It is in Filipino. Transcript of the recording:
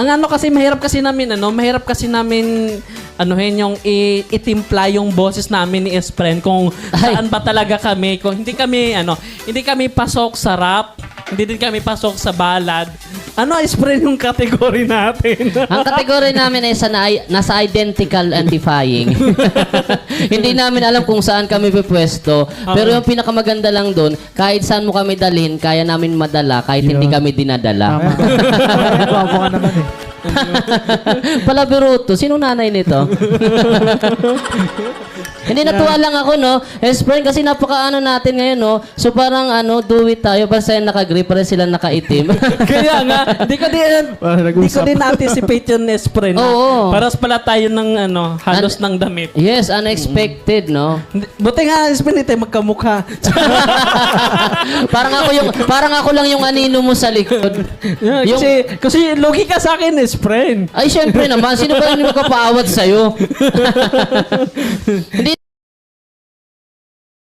Ang ano kasi, mahirap kasi namin, ano, mahirap kasi namin, anuhin yung i- itimpla yung boses namin ni Espren kung saan ba talaga kami. Kung hindi kami, ano, hindi kami pasok sa rap, hindi din kami pasok sa ballad. Ano, Espren yung kategory natin? Ang kategory namin ay sa na- nasa identical and defying. Hindi namin alam kung saan kami pipwesto. Pero yung pinakamaganda lang doon, kahit saan mo kami dalhin, kaya namin madala kahit hindi kami dinadala. Tama. Gwapo ka naman eh. Palabiruto, sino nanay nito? Hindi natuwa lang ako, no? Espren, kasi napaka-ano natin ngayon, no? So parang ano, do it tayo. Para sila naka-grey, para sila nakaitim. Kaya nga, di ko din, Parang di ko nag-usap. din anticipate yun, Espren. na Oo. Paras pala tayo ng, ano, halos ng damit. yes, unexpected, no? Hindi- Buti nga, Espren, tayo magkamukha. parang ako yung parang ako lang yung anino mo sa likod. Yung- kasi, kasi logi ka sa akin, Espren. Ay, syempre naman. Sino ba yung magkapaawat sa'yo? Hindi